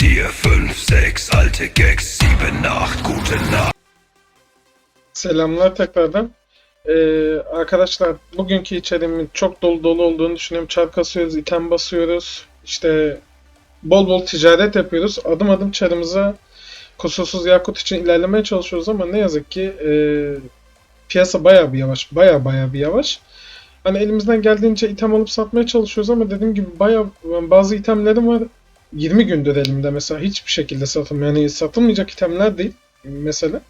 dir 5, 6 alte Gags, 7, 8, gute Nacht. Selamlar tekrardan. Ee, arkadaşlar bugünkü içeriğimin çok dolu dolu olduğunu düşünüyorum. Çar kasıyoruz, item basıyoruz. İşte bol bol ticaret yapıyoruz. Adım adım çarımıza kusursuz yakut için ilerlemeye çalışıyoruz ama ne yazık ki e, piyasa bayağı bir yavaş. Bayağı bayağı bir yavaş. Hani elimizden geldiğince item alıp satmaya çalışıyoruz ama dediğim gibi bayağı bazı itemlerim var. 20 gündür elimde mesela hiçbir şekilde satılmıyor. Yani satılmayacak itemler değil mesela.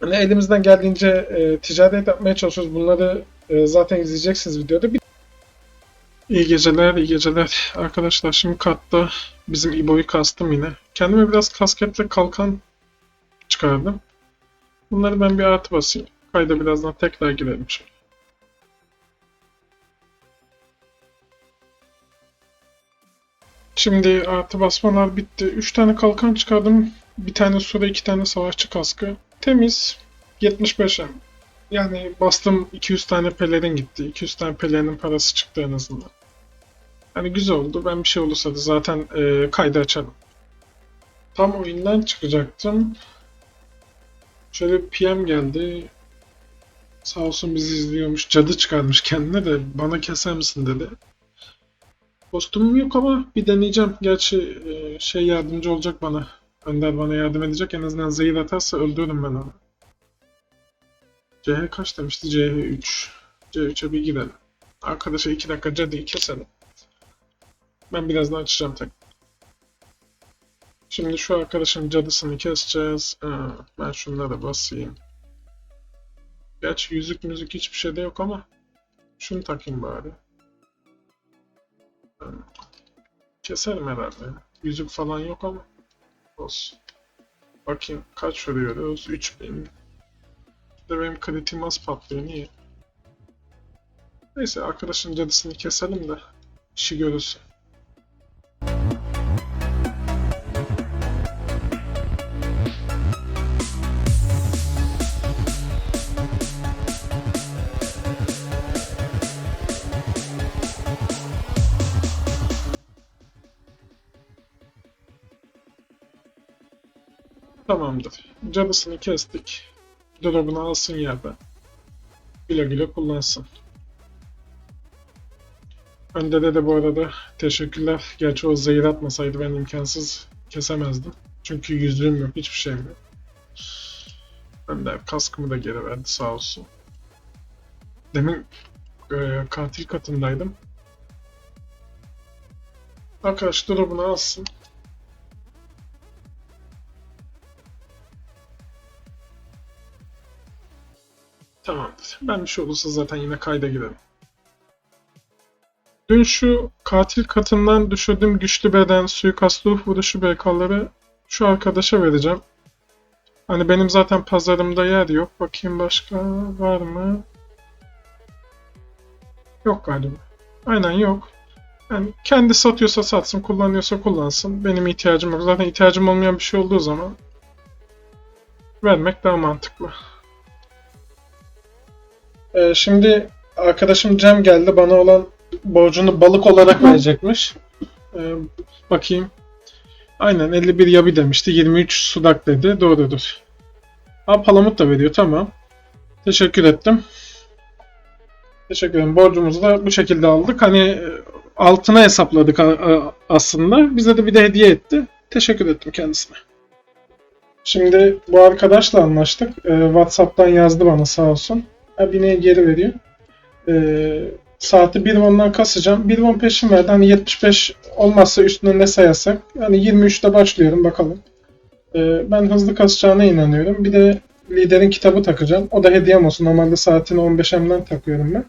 Hani elimizden geldiğince e, ticaret yapmaya çalışıyoruz. Bunları e, zaten izleyeceksiniz videoda. Bir... İyi geceler, iyi geceler. Arkadaşlar şimdi katta bizim İbo'yu kastım yine. Kendime biraz kasketle kalkan çıkardım. Bunları ben bir artı basayım. Kayda birazdan tekrar girelim şimdi. Şimdi artı basmalar bitti. 3 tane kalkan çıkardım. Bir tane sura, iki tane savaşçı kaskı. Temiz. 75 M. Yani bastım 200 tane pelerin gitti. 200 tane pelerin parası çıktı en azından. Yani güzel oldu. Ben bir şey olursa da zaten e, kaydı açarım. Tam oyundan çıkacaktım. Şöyle PM geldi. Sağ olsun bizi izliyormuş. Cadı çıkarmış kendine de bana keser misin dedi. Kostümüm yok ama bir deneyeceğim. Gerçi e, şey yardımcı olacak bana. Önder bana yardım edecek. En azından zehir atarsa öldürürüm ben onu. CH kaç demişti? CH3. C3'e bir girelim. Arkadaşa 2 dakika cadıyı keselim. Ben birazdan açacağım tek. Şimdi şu arkadaşın cadısını keseceğiz. Ha, ben şunlara basayım. Gerçi yüzük müzik hiçbir şey de yok ama şunu takayım bari. Keserim herhalde. Yüzük falan yok ama olsun. Bakayım kaç vuruyoruz? 3000. Bir de benim kritiğim az patlıyor. Niye? Neyse arkadaşın cadısını keselim de işi görürsün. Tamamdır. Cadısını kestik. Drop'unu alsın yerden. Güle güle kullansın. Önder'e de bu arada teşekkürler. Gerçi o zehir atmasaydı ben imkansız kesemezdim. Çünkü yüzüğüm yok, hiçbir şeyim yok. Önder kaskımı da geri verdi sağ olsun. Demin e, katil katındaydım. Arkadaş drop'unu alsın. Ben bir şey olursa zaten yine kayda girerim. Dün şu katil katından düşürdüğüm güçlü beden, suikast ruh vuruşu BK'ları şu arkadaşa vereceğim. Hani benim zaten pazarımda yer yok. Bakayım başka var mı? Yok galiba. Aynen yok. Yani kendi satıyorsa satsın, kullanıyorsa kullansın. Benim ihtiyacım yok. Zaten ihtiyacım olmayan bir şey olduğu zaman vermek daha mantıklı. Ee, şimdi arkadaşım Cem geldi. Bana olan borcunu balık olarak verecekmiş. Ee, bakayım. Aynen 51 yabi demişti. 23 sudak dedi. Doğrudur. Ha palamut da veriyor. Tamam. Teşekkür ettim. Teşekkür ederim. Borcumuzu da bu şekilde aldık. Hani e, altına hesapladık aslında. Bize de bir de hediye etti. Teşekkür ettim kendisine. Şimdi bu arkadaşla anlaştık. Ee, WhatsApp'tan yazdı bana sağ olsun. Abine'ye geri veriyor. Ee, saati 1.10'dan kasacağım. 1.10 peşin verdi. Hani 75 olmazsa üstüne ne sayarsak. Hani 23'te başlıyorum bakalım. Ee, ben hızlı kasacağına inanıyorum. Bir de liderin kitabı takacağım. O da hediyem olsun. Normalde saatini 15M'den takıyorum ben.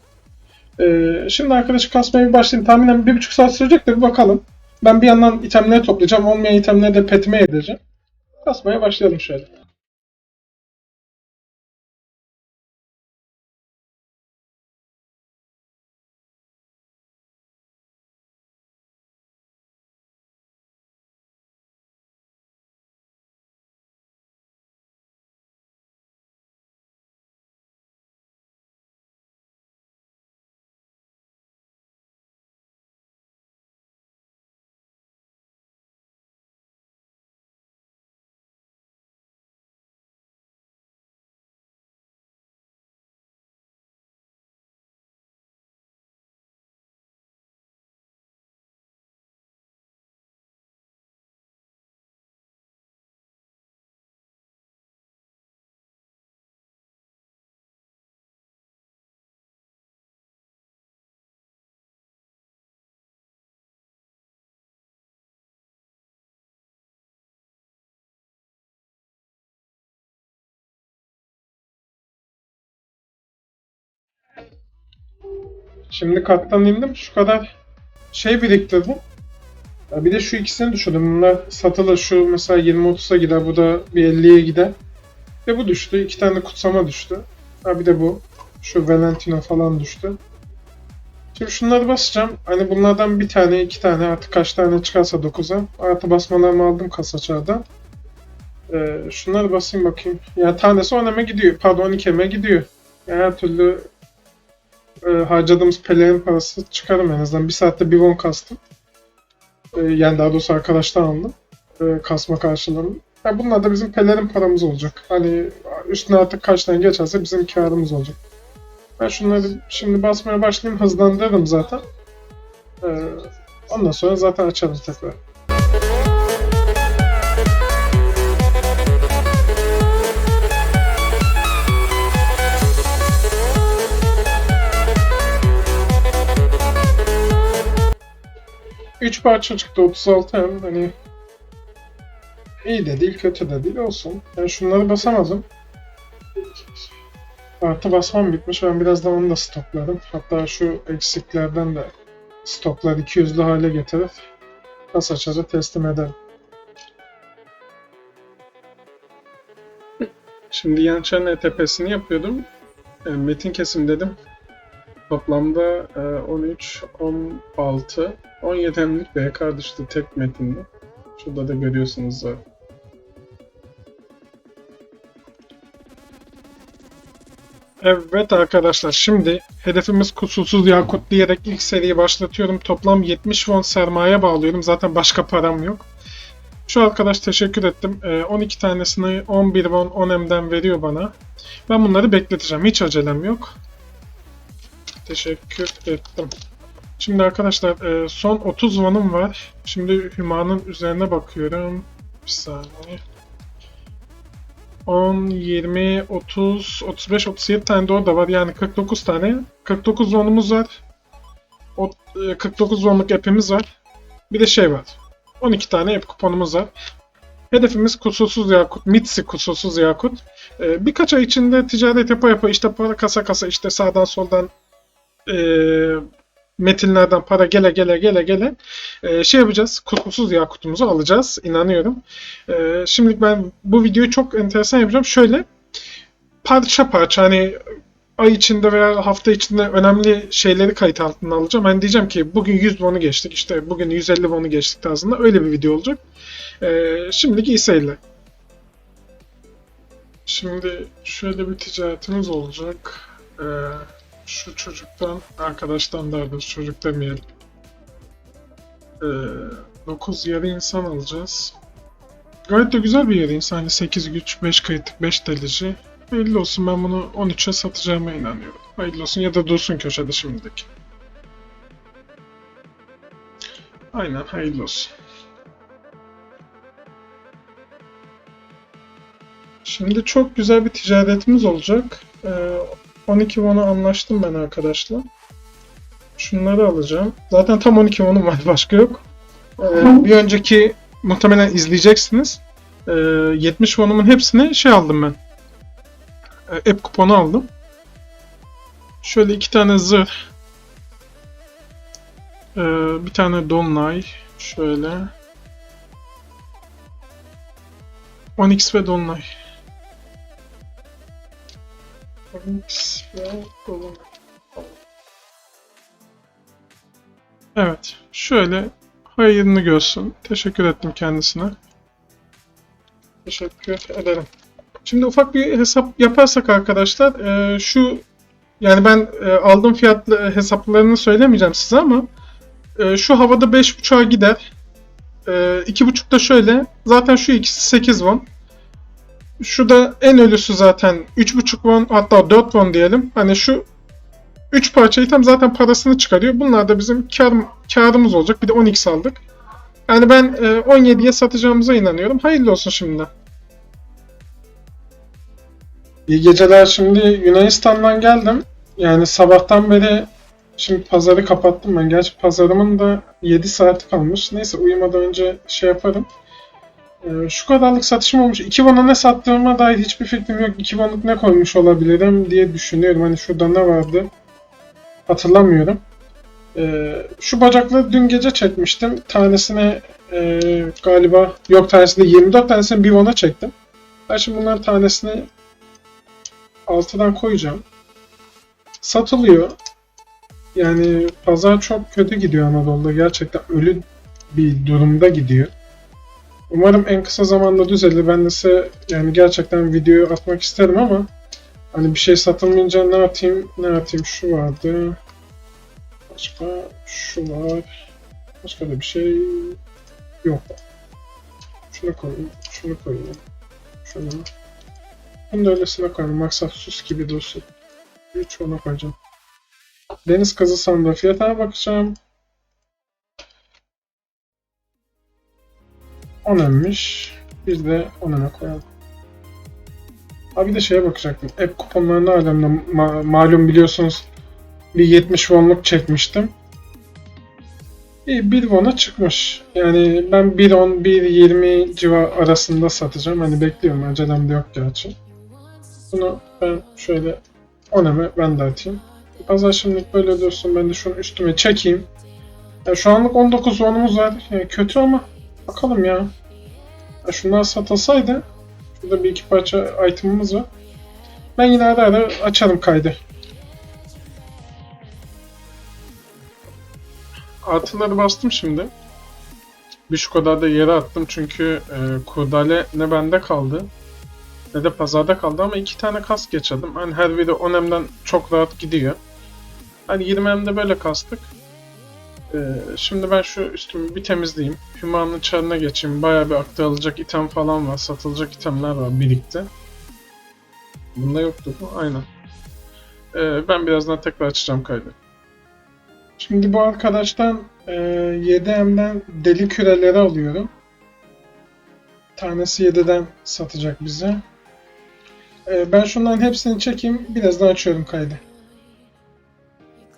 Ee, şimdi arkadaşı kasmaya bir başlayayım. Tahminen 1.5 saat sürecek de bir bakalım. Ben bir yandan itemleri toplayacağım. Olmayan itemleri de petime edeceğim. Kasmaya başlayalım şöyle. Şimdi kattan indim. Şu kadar şey biriktirdim. Ya bir de şu ikisini düşürdüm. Bunlar satılır. Şu mesela 20-30'a gider. Bu da bir 50'ye gider. Ve bu düştü. İki tane kutsama düştü. Ha bir de bu. Şu Valentino falan düştü. Şimdi şunları basacağım. Hani bunlardan bir tane, iki tane artık kaç tane çıkarsa 9'a. Artı basmalarımı aldım kasaçardan. Ee, şunları basayım bakayım. Yani tanesi 10 gidiyor. Pardon 12 eme gidiyor. Yani her türlü e, harcadığımız pelerin parası çıkarım en azından. Bir saatte bir won kastım. E, yani daha doğrusu arkadaştan aldım. E, kasma karşılığında. Yani bunlar da bizim pelerin paramız olacak. Hani üstüne artık kaç tane geçerse bizim karımız olacak. Ben şunları şimdi basmaya başlayayım. Hızlandırırım zaten. E, ondan sonra zaten açarız tekrar. Üç parça çıktı 36 hem hani iyi de değil kötü de değil olsun. Ben şunları basamadım. Artı basmam bitmiş. Ben birazdan onu da stokladım. Hatta şu eksiklerden de stoklar 200'lü hale getirip kasaçaca teslim ederim. Şimdi Yançar'ın ETP'sini yapıyordum. Metin kesim dedim. Toplamda e, 13, 16, 17 hemlik BK düştü tek metinde. Şurada da görüyorsunuz zaten. Evet arkadaşlar şimdi hedefimiz kusursuz yakut diyerek ilk seriyi başlatıyorum. Toplam 70 won sermaye bağlıyorum. Zaten başka param yok. Şu arkadaş teşekkür ettim. Ee, 12 tanesini 11 won 10 M'den veriyor bana. Ben bunları bekleteceğim. Hiç acelem yok. Teşekkür ettim. Şimdi arkadaşlar e, son 30 won'um var. Şimdi Hüma'nın üzerine bakıyorum. Bir saniye. 10, 20, 30, 35, 37 tane de orada var. Yani 49 tane. 49 zonumuz var. O, e, 49 zonluk app'imiz var. Bir de şey var. 12 tane app kuponumuz var. Hedefimiz kusursuz yakut, Mitsi kusursuz yakut. E, birkaç ay içinde ticaret yapa yapa işte para kasa kasa işte sağdan soldan e, metinlerden para gele gele gele gele e, şey yapacağız. Kusursuz yakutumuzu alacağız. inanıyorum. E, şimdilik ben bu videoyu çok enteresan yapacağım. Şöyle parça parça hani ay içinde veya hafta içinde önemli şeyleri kayıt altına alacağım. Hani diyeceğim ki bugün 100 won'u geçtik işte bugün 150 won'u geçtik tarzında öyle bir video olacak. E, şimdilik iyi seyirler. Şimdi şöyle bir ticaretimiz olacak. Ee, şu çocuktan, arkadaştan daha doğrusu çocuk demeyelim. Ee, 9 yarı insan alacağız. Gayet de güzel bir yarı insan. Hani 8 güç, 5 kritik, 5 delici. Hayırlı olsun ben bunu 13'e satacağıma inanıyorum. Hayırlı olsun ya da dursun köşede şimdilik. Aynen hayırlı olsun. Şimdi çok güzel bir ticaretimiz olacak. Ee, 12 won'a anlaştım ben arkadaşla. Şunları alacağım. Zaten tam 12 won'um var başka yok. Ee, bir önceki muhtemelen izleyeceksiniz. Ee, 70 won'umun hepsini şey aldım ben. Ee, app kuponu aldım. Şöyle iki tane zırh. Ee, bir tane dolunay. Şöyle. 10x ve dolunay. 10x ve dolunay. Evet. Şöyle hayırını görsün. Teşekkür ettim kendisine. Teşekkür ederim. Şimdi ufak bir hesap yaparsak arkadaşlar e, şu yani ben e, aldığım fiyatlı hesaplarını söylemeyeceğim size ama e, şu havada 5.5'a gider. E, 2.5 da şöyle. Zaten şu ikisi 8 won. Şu da en ölüsü zaten 3.5 won hatta 4 won diyelim. Hani şu 3 parça item zaten parasını çıkarıyor. Bunlar da bizim kar, karımız olacak. Bir de 10x aldık. Yani ben e, 17'ye satacağımıza inanıyorum. Hayırlı olsun şimdiden. İyi geceler. Şimdi Yunanistan'dan geldim. Yani sabahtan beri şimdi pazarı kapattım ben. Gerçi pazarımın da 7 saati kalmış. Neyse uyumadan önce şey yaparım. Ee, şu kadarlık satışım olmuş. 2 bana ne sattığıma dair hiçbir fikrim yok. 2 banlık ne koymuş olabilirim diye düşünüyorum. Hani şurada ne vardı? Hatırlamıyorum. Ee, şu bacakları dün gece çekmiştim. Tanesine e, galiba yok tanesine 24 tanesini bir ona çektim. Ben şimdi bunların tanesini altıdan koyacağım. Satılıyor. Yani pazar çok kötü gidiyor Anadolu'da. Gerçekten ölü bir durumda gidiyor. Umarım en kısa zamanda düzelir. Ben de size yani gerçekten video atmak isterim ama hani bir şey satılmayınca ne atayım ne atayım şu vardı. Başka şu var. Başka da bir şey yok. Şunu koyayım, şunu koyayım. Şunu. Bunu da öylesine koyayım. Maksat sus gibi dursun. Hiç ona koyacağım. Deniz kızı sandığı fiyatına bakacağım. 10 emmiş. Bir de 10 eme koyalım. Abi bir de şeye bakacaktım. App kuponlarını alemde ma- malum biliyorsunuz bir 70 wonluk çekmiştim. İyi 1 won'a çıkmış. Yani ben 1.10 1.20 civar arasında satacağım. Hani bekliyorum acelem de yok gerçi. Bunu ben şöyle 10 eme ben de atayım. Pazar şimdilik böyle dursun. Ben de şunu üstüme çekeyim. Ya şu anlık 19 won'umuz var. Yani kötü ama bakalım ya. ya şunlar satılsaydı Şurada bir iki parça itemimiz var. Ben yine ara ara açarım kaydı. Artıları bastım şimdi. Bir şu kadar da yere attım çünkü e, kurdale ne bende kaldı ne de pazarda kaldı ama iki tane kas geçirdim. Hani her biri 10 M'den çok rahat gidiyor. Hani 20 M'de böyle kastık. E, şimdi ben şu üstümü bir temizleyeyim. Hümanın çarına geçeyim. Bayağı bir aktarılacak item falan var. Satılacak itemler var birlikte. Bunda yoktu bu. Aynen. E, ben birazdan tekrar açacağım kaydı. Şimdi bu arkadaştan e, 7M'den deli küreleri alıyorum. Tanesi 7'den satacak bize. E, ben şunların hepsini çekeyim. Birazdan açıyorum kaydı.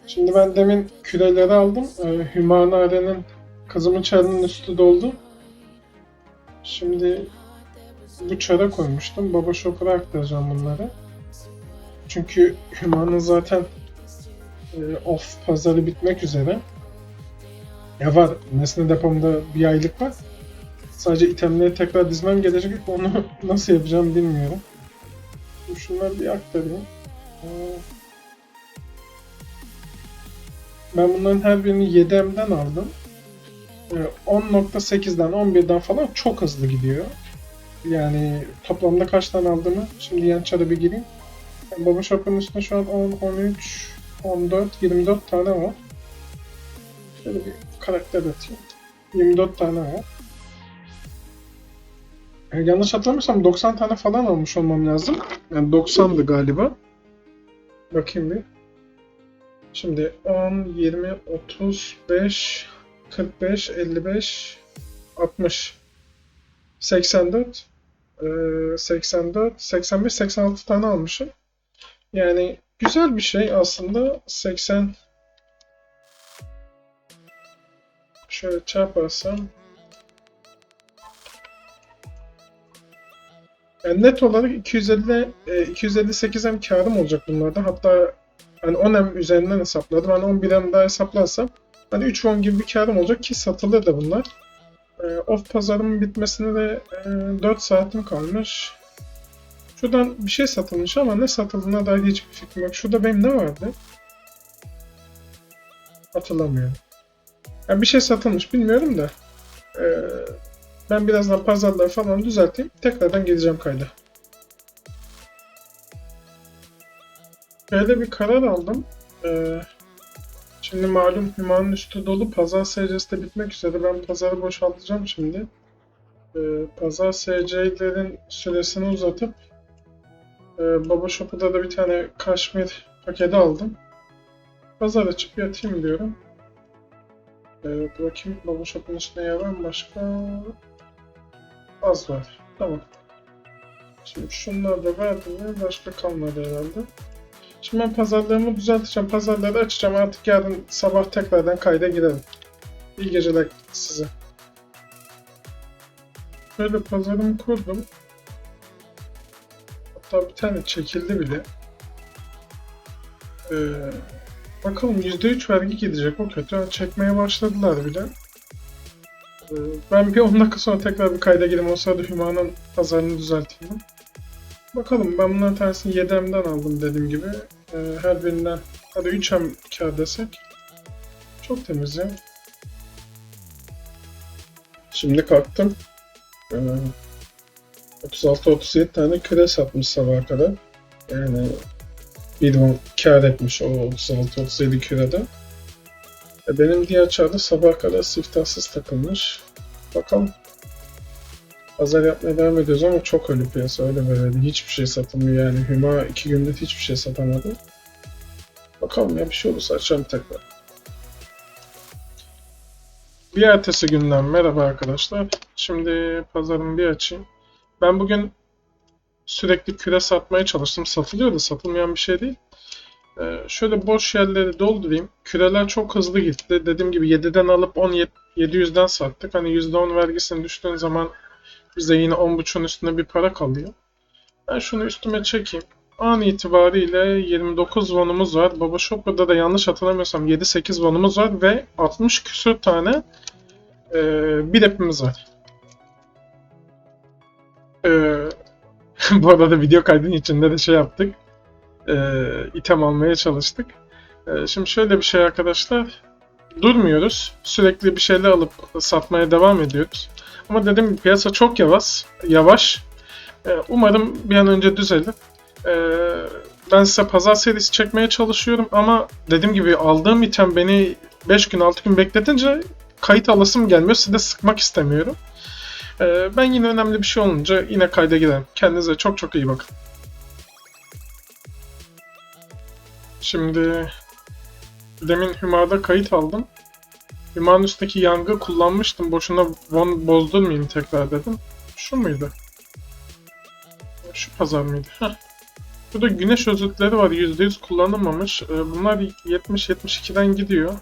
Şimdi ben demin küreleri aldım. E, Hümanari'nin kızımın çarının üstü doldu. Şimdi bu çara koymuştum. Baba Shopper'a aktaracağım bunları. Çünkü Hüman'ın zaten e, off pazarı bitmek üzere. Ya var. Nesne depomda bir aylık var. Sadece itemleri tekrar dizmem gerekecek. Onu nasıl yapacağım bilmiyorum. Şunları bir aktarayım. Ee, Ben bunların her birini 7M'den aldım. Ee, 10.8'den 11'den falan çok hızlı gidiyor. Yani toplamda kaç tane aldığımı şimdi yan çara bir gireyim. Yani Baba Shop'un üstünde şu an 10, 13, 14, 24 tane var. Şöyle bir karakter atayım. 24 tane var. E, yanlış hatırlamıyorsam 90 tane falan almış olmam lazım. Yani 90'dı galiba. Bakayım bir. Şimdi 10, 20, 35, 45, 55, 60, 84, e, 84, 85, 86 tane almışım. Yani güzel bir şey aslında. 80 şöyle çarparsam yani net olarak 250 e, 258 hem karım olacak bunlardan. Hatta hani 10 hem üzerinden hesapladım. Hani 11 hem daha hesaplarsam hani 3 won gibi bir karım olacak ki satılır da bunlar. E, off pazarımın bitmesine de e, 4 saatim kalmış. Şuradan bir şey satılmış ama ne satıldığına dair hiçbir fikrim yok. Şurada benim ne vardı? Hatırlamıyorum. Yani bir şey satılmış bilmiyorum da. Ee, ben birazdan pazarları falan düzelteyim. Tekrardan geleceğim kayda. Böyle bir karar aldım. Ee, şimdi malum Hüman'ın üstü dolu. Pazar SC'si de bitmek üzere. Ben pazarı boşaltacağım şimdi. Ee, pazar SC'lerin süresini uzatıp ee, Baba Shop'ta da bir tane kaşmir paketi aldım. Pazar açıp yatayım diyorum. Evet bakayım Baba Shop'un var mı başka? Az var. Tamam. Şimdi şunları da verdim başka kalmadı herhalde. Şimdi ben pazarlarımı düzelteceğim. Pazarları açacağım. Artık yarın sabah tekrardan kayda girelim. İyi geceler size. Böyle pazarımı kurdum. Hatta bir tane çekildi bile. Ee, Bakalım %3 vergi gidecek o kötü. Ha, Çekmeye başladılar bile. Ee, Ben bir 10 dakika sonra tekrar bir kayda gireyim. O sırada Hüma'nın pazarını düzelteyim. Bakalım ben bunların tanesini 7M'den aldım dediğim gibi. Ee, Her birinden hadi 3M kar desek. Çok temiz ya. Şimdi kalktım. Ee, 36-37 tane küre satmış sabaha kadar. Yani bir on kar etmiş o 36-37 kürede. E benim diğer çağda sabah kadar siftahsız takılmış. Bakalım. Pazar yapmaya devam ediyoruz ama çok ölü piyasa öyle böyle. Hiçbir şey satılmıyor yani. Hüma iki günde hiçbir şey satamadı. Bakalım ya bir şey olursa açacağım tekrar. Bir ertesi günden merhaba arkadaşlar. Şimdi pazarımı bir açayım. Ben bugün sürekli küre satmaya çalıştım. Satılıyor da satılmayan bir şey değil. Ee, şöyle boş yerleri doldurayım. Küreler çok hızlı gitti. Dediğim gibi 7'den alıp 10 yet- 700'den sattık. Hani %10 vergisini düştüğün zaman bize yine 10.5'un üstünde bir para kalıyor. Ben şunu üstüme çekeyim. An itibariyle 29 wonumuz var. Baba Shopper'da da yanlış hatırlamıyorsam 7-8 wonumuz var ve 60 küsür tane e, bir app'imiz var. E, bu arada video kaydının içinde de şey yaptık. E, item almaya çalıştık. E, şimdi şöyle bir şey arkadaşlar. Durmuyoruz. Sürekli bir şeyler alıp satmaya devam ediyoruz. Ama gibi piyasa çok yavaş. Yavaş. E, umarım bir an önce düzelir. E, ben size pazar serisi çekmeye çalışıyorum ama dediğim gibi aldığım item beni 5 gün 6 gün bekletince kayıt alasım gelmiyor. Size sıkmak istemiyorum. E, ben yine önemli bir şey olunca yine kayda girerim. Kendinize çok çok iyi bakın. Şimdi demin Hüma'da kayıt aldım. Hüma'nın üstteki yangı kullanmıştım. Boşuna von bozdurmayayım tekrar dedim. Şu muydu? Şu pazar mıydı? Heh. Burada güneş özütleri var. %100 kullanılmamış. Ee, Bunlar 70-72'den gidiyor.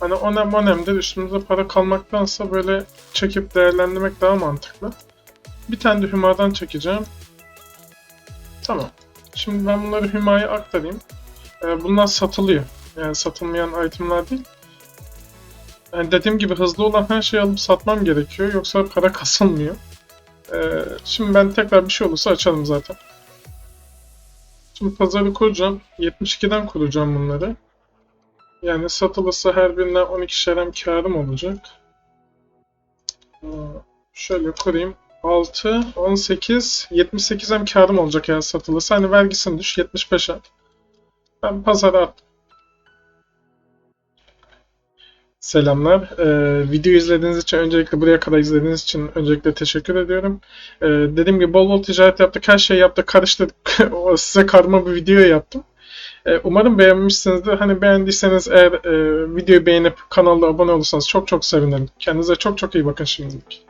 Hani onem onemde üstümüzde para kalmaktansa böyle çekip değerlendirmek daha mantıklı. Bir tane de Hüma'dan çekeceğim. Tamam. Şimdi ben bunları Hüma'ya aktarayım. Ee, Bunlar satılıyor. Yani satılmayan itemler değil. Yani dediğim gibi hızlı olan her şeyi alıp satmam gerekiyor. Yoksa para kasılmıyor. Ee, şimdi ben tekrar bir şey olursa açalım zaten. Şimdi pazarı kuracağım. 72'den kuracağım bunları. Yani satılırsa her birinden 12'şer hem karım olacak. Ee, şöyle kurayım. 6, 18, 78 hem karım olacak eğer satılırsa. Hani vergisini düş 75'e. Ben pazara attım. Selamlar. Ee, video izlediğiniz için öncelikle buraya kadar izlediğiniz için öncelikle teşekkür ediyorum. Ee, dediğim gibi bol bol ticaret yaptık, her şeyi yaptık, karıştırdık. Size karma bir video yaptım. Ee, umarım beğenmişsinizdir. Hani beğendiyseniz eğer e, videoyu beğenip kanala abone olursanız çok çok sevinirim. Kendinize çok çok iyi bakın şimdilik.